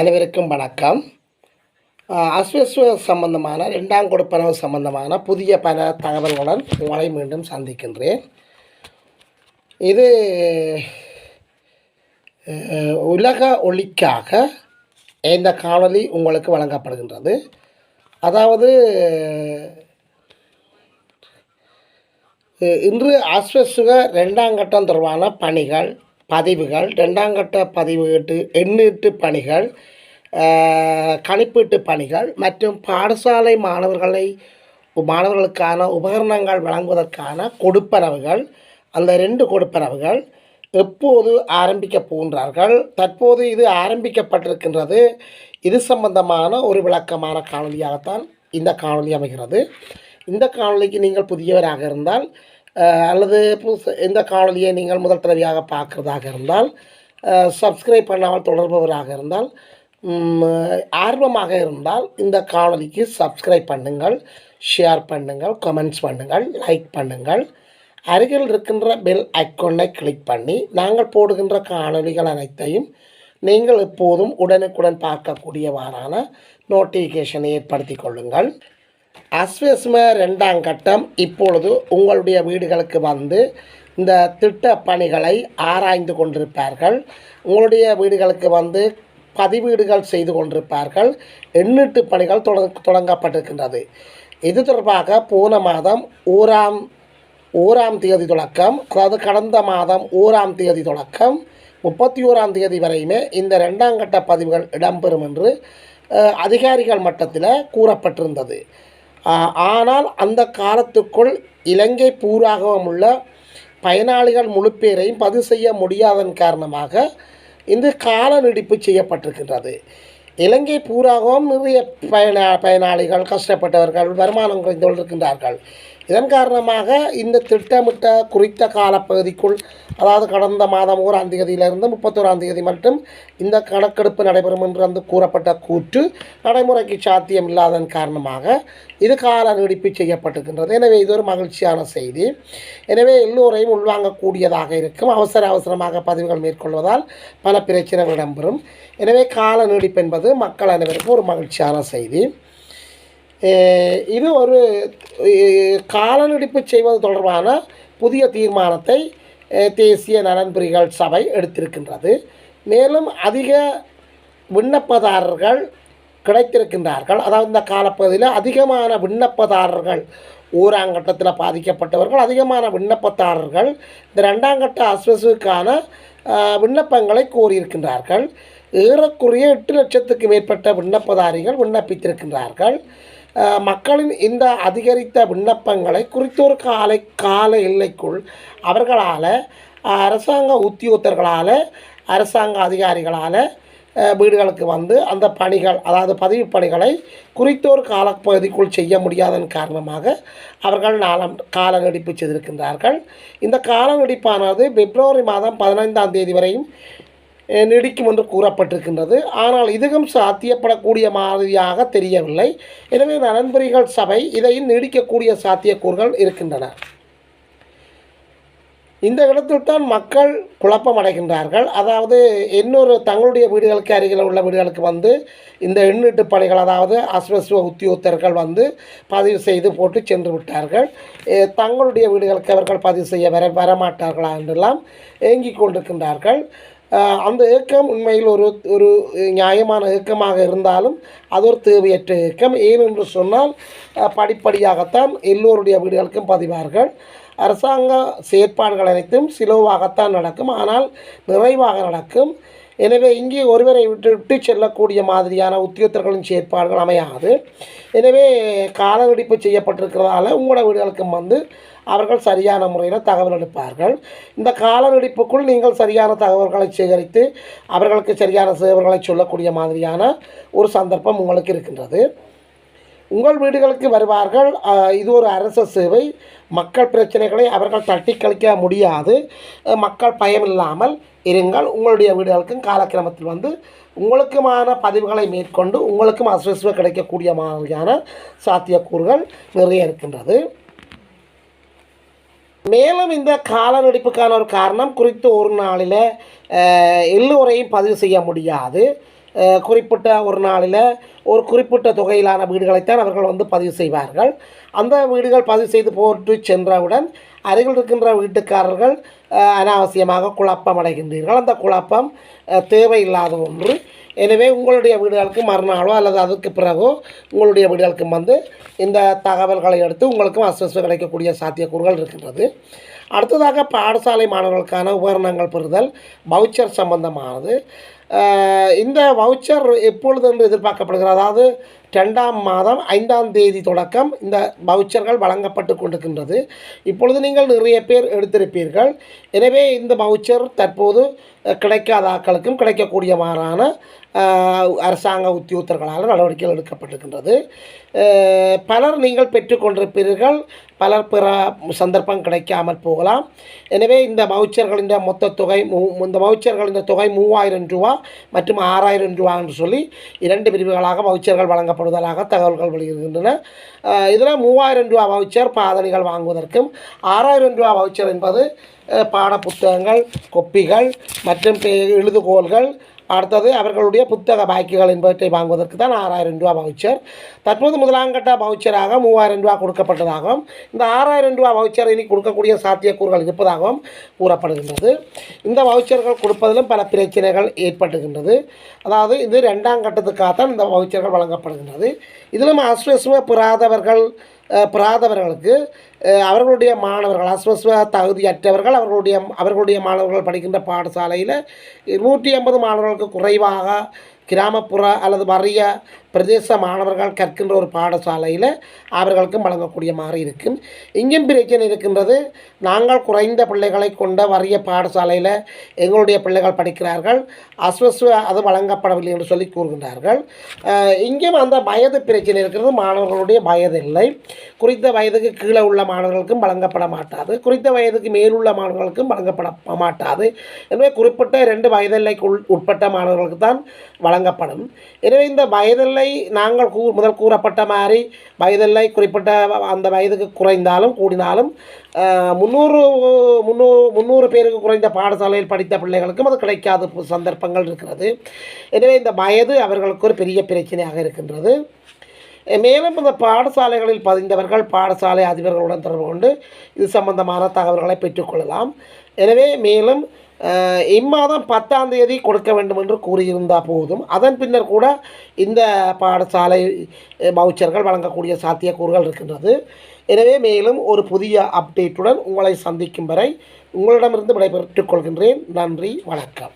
அனைவருக்கும் வணக்கம். அஸ்வஸ்வ சம்பந்தமான ரெண்டாம் கொடுப்பனவு சம்பந்தமான புதிய பல தகவல்களுடன் உங்களை மீண்டும் சந்திக்கின்றேன். இது உலக ஒளிக்காக இந்த காணொலி உங்களுக்கு வழங்கப்படுகின்றது. அதாவது இன்று அஸ்வசுக ரெண்டாம் கட்டம் தொடர்பான பணிகள் பதிவுகள் ரெண்டாம் கட்ட பதிவுகிட்டு எண்ணீட்டு பணிகள் கணிப்பீட்டு பணிகள் மற்றும் பாடசாலை மாணவர்களை மாணவர்களுக்கான உபகரணங்கள் வழங்குவதற்கான கொடுப்பனவுகள் அந்த ரெண்டு கொடுப்பனவுகள் எப்போது ஆரம்பிக்க போகின்றார்கள் தற்போது இது ஆரம்பிக்கப்பட்டிருக்கின்றது. இது சம்பந்தமான ஒரு விளக்கமான காணொலியாகத்தான் இந்த காணொலி அமைகிறது. இந்த காணொலிக்கு நீங்கள் புதியவராக இருந்தால் அல்லது புதுசு- இந்த காணொலியை நீங்கள் முதல் தடவையாக பார்க்குறதாக இருந்தால் சப்ஸ்கிரைப் பண்ணாமல் தொடர்பவராக இருந்தால் ஆர்வமாக இருந்தால் இந்த காணொலிக்கு சப்ஸ்கிரைப் பண்ணுங்கள் ஷேர் பண்ணுங்கள் கமெண்ட்ஸ் பண்ணுங்கள் லைக் பண்ணுங்கள். அருகில் இருக்கின்ற பெல் ஐக்கோனை கிளிக் பண்ணி நாங்கள் போடுகின்ற காணொளிகள் அனைத்தையும் நீங்கள் எப்போதும் உடனுக்குடன் பார்க்கக்கூடியவாறான நோட்டிஃபிகேஷனை ஏற்படுத்தி கொள்ளுங்கள். அஸ்வஸ்ம ரெண்டாம் கட்டம் இப்பொழுது உங்களுடைய வீடுகளுக்கு வந்து இந்த திட்ட பணிகளை ஆராய்ந்து கொண்டிருப்பார்கள். உங்களுடைய வீடுகளுக்கு வந்து பதிவீடுகள் செய்து கொண்டிருப்பார்கள். எண்ணீட்டு பணிகள் தொடங்க தொடங்கப்பட்டிருக்கின்றது. இது தொடர்பாக போன மாதம் ஓராம் ஓராம் தேதி தொடக்கம் அதாவது கடந்த மாதம் ஓராம் தேதி தொடக்கம் முப்பத்தி ஓராம் தேதி வரையுமே இந்த ரெண்டாம் கட்ட பதிவுகள் இடம்பெறும் என்று அதிகாரிகள் மட்டத்தில் கூறப்பட்டிருந்தது. ஆனால் அந்த காலத்துக்குள் இலங்கை பூராகவும் உள்ள பயனாளிகள் முழு பேரையும் பதிவு செய்ய முடியாதன் காரணமாக இந்த கால நீடிப்பு செய்யப்பட்டிருக்கின்றது. இலங்கை பூராகவும் நிறைய பயனா பயனாளிகள் கஷ்டப்பட்டவர்கள் வருமானம் குறைந்தவர்கள் இருக்கின்றார்கள். இதன் காரணமாக இந்த திட்டமிட்ட குறித்த காலப்பகுதிக்குள் அதாவது கடந்த மாதம் ஓராம் தேதியிலிருந்து முப்பத்தோராம் தேதி மட்டும் இந்த கணக்கெடுப்பு நடைபெறும் என்று வந்து கூறப்பட்ட கூற்று நடைமுறைக்கு சாத்தியம் இல்லாதன் காரணமாக இது கால நீடிப்பு செய்யப்பட்டிருக்கின்றது. எனவே இது ஒரு மகிழ்ச்சியான செய்தி. எனவே எல்லோரையும் உள்வாங்கக்கூடியதாக இருக்கும். அவசர அவசரமாக பதிவுகள் மேற்கொள்வதால் பல பிரச்சனைகள் இடம்பெறும். எனவே கால நீடிப்பு என்பது மக்கள் அனைவருக்கும் ஒரு மகிழ்ச்சியான செய்தி. இது ஒரு காலநடிப்பு செய்வது தொடர்பான புதிய தீர்மானத்தை தேசிய நலன்புரிகள் சபை எடுத்திருக்கின்றது. மேலும் அதிக விண்ணப்பதாரர்கள் கிடைத்திருக்கின்றார்கள். அதாவது இந்த காலப்பகுதியில் அதிகமான விண்ணப்பதாரர்கள் ஓராம் கட்டத்தில் பாதிக்கப்பட்டவர்கள் அதிகமான விண்ணப்பதாரர்கள் இந்த ரெண்டாம் கட்ட அஸ்வசுக்கான விண்ணப்பங்களை கோரியிருக்கின்றார்கள். ஏறக்குறைய எட்டு லட்சத்துக்கு மேற்பட்ட விண்ணப்பதாரிகள் விண்ணப்பித்திருக்கின்றார்கள். மக்களின் இந்த அதிகரித்த விண்ணப்பங்களை குறித்தோர் காலை கால எல்லைக்குள் அவர்களால் அரசாங்க உத்தியோகத்தர்களால் அரசாங்க அதிகாரிகளால் வீடுகளுக்கு வந்து அந்த பணிகள் அதாவது பதிவு பணிகளை குறித்தோர் காலப்பகுதிக்குள் செய்ய முடியாதன் காரணமாக அவர்கள் நாலாம் கால நீடிப்பு செய்திருக்கின்றார்கள். இந்த கால நீடிப்பானது பிப்ரவரி மாதம் பதினைந்தாம் தேதி வரையும் நீடிக்கும் என்று கூறப்பட்டிருக்கின்றது. ஆனால் இதுவும் சாத்தியப்படக்கூடிய மாதிரியாக தெரியவில்லை. எனவே நலன்புரிகள் சபை இதையும் நீடிக்கக்கூடிய சாத்தியக்கூறுகள் இருக்கின்றன. இந்த இடத்தில் தான் மக்கள் குழப்பம் அடைகின்றார்கள். அதாவது இன்னொரு தங்களுடைய வீடுகளுக்கு அருகில் உள்ள வீடுகளுக்கு வந்து இந்த எண்ணீட்டு பணிகள் அதாவது அஸ்வஸ்வ உத்தியோகத்தர்கள் வந்து பதிவு செய்து போட்டு சென்று விட்டார்கள். தங்களுடைய வீடுகளுக்கு அவர்கள் பதிவு செய்ய வர வரமாட்டார்களா என்றெல்லாம் ஏங்கிக் கொண்டிருக்கின்றார்கள். அந்த இயக்கம் உண்மையில் ஒரு ஒரு நியாயமான இயக்கமாக இருந்தாலும் அது ஒரு தேவையற்ற இயக்கம் ஏனென்று சொன்னால் படிப்படியாகத்தான் எல்லோருடைய வீடுகளுக்கும் பதிவார்கள். அரசாங்க செயற்பாடுகள் அனைத்தும் சிலோவாகத்தான் நடக்கும். ஆனால் நிறைவாக நடக்கும். எனவே இங்கே ஒருவரை விட்டு விட்டு செல்லக்கூடிய மாதிரியான உத்தியோகத்தர்களின் செயற்பாடுகள் அமையாது. எனவே காலநடிப்பு செய்யப்பட்டிருக்கிறதால உங்களோட வீடுகளுக்கும் வந்து அவர்கள் சரியான முறையில் தகவல் எடுப்பார்கள் இந்த காலநடிப்புக்குள் நீங்கள் சரியான தகவல்களை சேகரித்து அவர்களுக்கு சரியான சேவைகளை சொல்லக்கூடிய மாதிரியான ஒரு சந்தர்ப்பம் உங்களுக்கு இருக்கின்றது. உங்கள் வீடுகளுக்கு வருவார்கள். இது ஒரு அரச சேவை. மக்கள் பிரச்சனைகளை அவர்கள் தட்டி கழிக்க முடியாது மக்கள் பயம் இல்லாமல் இருங்கள். உங்களுடைய வீடுகளுக்கும் காலக்கிரமத்தில் வந்து உங்களுக்குமான பதிவுகளை மேற்கொண்டு உங்களுக்கும் அஸ்வஸ்வ கிடைக்கக்கூடிய மாதிரியான சாத்தியக்கூறுகள் நிறைய இருக்கின்றது. மேலும் இந்த கால நடிப்புக்கான ஒரு காரணம் குறித்து ஒரு நாளில் எல்லோரையும் பதிவு செய்ய முடியாது. குறிப்பிட்ட ஒரு நாளில் ஒரு குறிப்பிட்ட தொகையிலான வீடுகளைத்தான் அவர்கள் வந்து பதிவு செய்வார்கள். அந்த வீடுகள் பதிவு செய்து போட்டு சென்றவுடன் அருகில் இருக்கின்ற வீட்டுக்காரர்கள் அனாவசியமாக குழப்பம் அடைகின்றீர்கள். அந்த குழப்பம் தேவையில்லாத ஒன்று. எனவே உங்களுடைய வீடுகளுக்கு மறுநாளோ அல்லது அதுக்கு பிறகோ உங்களுடைய வீடுகளுக்கும் வந்து இந்த தகவல்களை எடுத்து உங்களுக்கும் அஸ்வஸ்து கிடைக்கக்கூடிய சாத்தியக்கூறுகள் இருக்கின்றது. அடுத்ததாக பாடசாலை மாணவர்களுக்கான உபகரணங்கள் பெறுதல் பவுச்சர் சம்பந்தமானது. இந்த வவுச்சர் எப்பொழுது என்று எதிர்பார்க்கப்படுகிறது? அதாவது ரெண்டாம் மாதம் ஐந்தாம் தேதி தொடக்கம் இந்த வவுச்சர்கள் வழங்கப்பட்டு கொண்டிருக்கின்றது. இப்பொழுது நீங்கள் நிறைய பேர் எடுத்திருப்பீர்கள். எனவே இந்த வவுச்சர் தற்போது கிடைக்காத ஆக்களுக்கும் கிடைக்கக்கூடியவாறான அரசாங்க உத்தியோகத்தர்களால் நடவடிக்கைகள் எடுக்கப்பட்டிருக்கின்றது. பலர் நீங்கள் பெற்றுக்கொண்டிருப்பீர்கள் பலர் பிற சந்தர்ப்பம் கிடைக்காமல் போகலாம். எனவே இந்த வவுச்சர்களின் மொத்த தொகை மூ இந்த வவுச்சர்களின் தொகை மூவாயிரம் ரூபா மற்றும் ஆறாயிரம் ரூபா என்று சொல்லி இரண்டு பிரிவுகளாக வவுச்சர்கள் வழங்கப்படுவதாக தகவல்கள் வெளியிடுகின்றன. இதில் மூவாயிரம் ரூபா வவுச்சர் பாதணிகள் வாங்குவதற்கும் ஆறாயிரம் ரூபா வவுச்சர் என்பது பாட புத்தகங்கள் கொப்பிகள் மற்றும் எழுதுகோள்கள் அடுத்தது அவர்களுடைய புத்தக பாக்கிகள் என்பவற்றை வாங்குவதற்கு தான் ஆறாயிரம் ரூபா வவுச்சர் தற்போது முதலாம் கட்ட வவுச்சராக மூவாயிரம் ரூபா கொடுக்கப்பட்டதாகவும் இந்த ஆறாயிரம் ரூபா வவுச்சர் இனி கொடுக்கக்கூடிய சாத்தியக்கூறுகள் இருப்பதாகவும் கூறப்படுகின்றது. இந்த வவுச்சர்கள் கொடுப்பதிலும் பல பிரச்சனைகள் ஏற்பட்டுகின்றது அதாவது இது ரெண்டாம் கட்டத்துக்காகத்தான் இந்த வவுச்சர்கள் வழங்கப்படுகின்றது. இதிலும் அஸ்வசம பெறாதவர்கள் பிராதவர்களுக்கு அவர்களுடைய மாணவர்கள் அஸ்வஸ்வ தகுதியற்றவர்கள் அவர்களுடைய அவர்களுடைய மாணவர்கள் படிக்கின்ற பாடசாலையில் நூற்றி ஐம்பது மாணவர்களுக்கு குறைவாக கிராமப்புற அல்லது வறிய பிரதேச மாணவர்கள் கற்கின்ற ஒரு பாடசாலையில் அவர்களுக்கும் வழங்கக்கூடிய மாதிரி இருக்கும் இங்கேயும் பிரச்சனை இருக்கின்றது. நாங்கள் குறைந்த பிள்ளைகளை கொண்ட வறிய பாடசாலையில் எங்களுடைய பிள்ளைகள் படிக்கிறார்கள். அஸ்வஸ்வ அது வழங்கப்படவில்லை என்று சொல்லி கூறுகின்றார்கள். இங்கேயும் அந்த வயது பிரச்சனை இருக்கிறது. மாணவர்களுடைய வயது இல்லை. குறித்த வயதுக்கு கீழே உள்ள மாணவர்களுக்கும் வழங்கப்பட மாட்டாது. குறித்த வயதுக்கு மேலுள்ள மாணவர்களுக்கும் வழங்கப்பட மாட்டாது. எனவே குறிப்பிட்ட ரெண்டு வயதில்லைக்குள் உட்பட்ட மாணவர்களுக்கு தான் வழங்க வழங்கப்படும். எனவே இந்த வயதில்லை நாங்கள் கூ முதல் கூறப்பட்ட மாதிரி வயதில்லை குறிப்பிட்ட அந்த வயதுக்கு குறைந்தாலும் கூடினாலும் அஹ், முந்நூறு முந்நூ முந்நூறு பேருக்கு குறைந்த பாடசாலையில் படித்த பிள்ளைகளுக்கும் அது கிடைக்காத சந்தர்ப்பங்கள் இருக்கிறது. எனவே இந்த வயது அவர்களுக்கு ஒரு பெரிய பிரச்சனையாக இருக்கின்றது. மேலும் இந்த பாடசாலைகளில் பதிந்தவர்கள் பாடசாலை அதிபர்களுடன் தொடர்பு கொண்டு இது சம்பந்தமான தகவல்களை பெற்றுக்கொள்ளலாம் எனவே மேலும் இம்மாதம் பத்தாம் தேதி கொடுக்க வேண்டும் என்று கூறியிருந்தால் போதும். அதன் பின்னர் கூட இந்த பாடசாலை அஹ், வவுச்சர்கள் வழங்கக்கூடிய சாத்தியக்கூறுகள் இருக்கின்றது. எனவே மேலும் ஒரு புதிய அப்டேட்டுடன் உங்களை சந்திக்கும் வரை உங்களிடமிருந்து விடைபெற்றுக் கொள்கின்றேன். நன்றி வணக்கம்.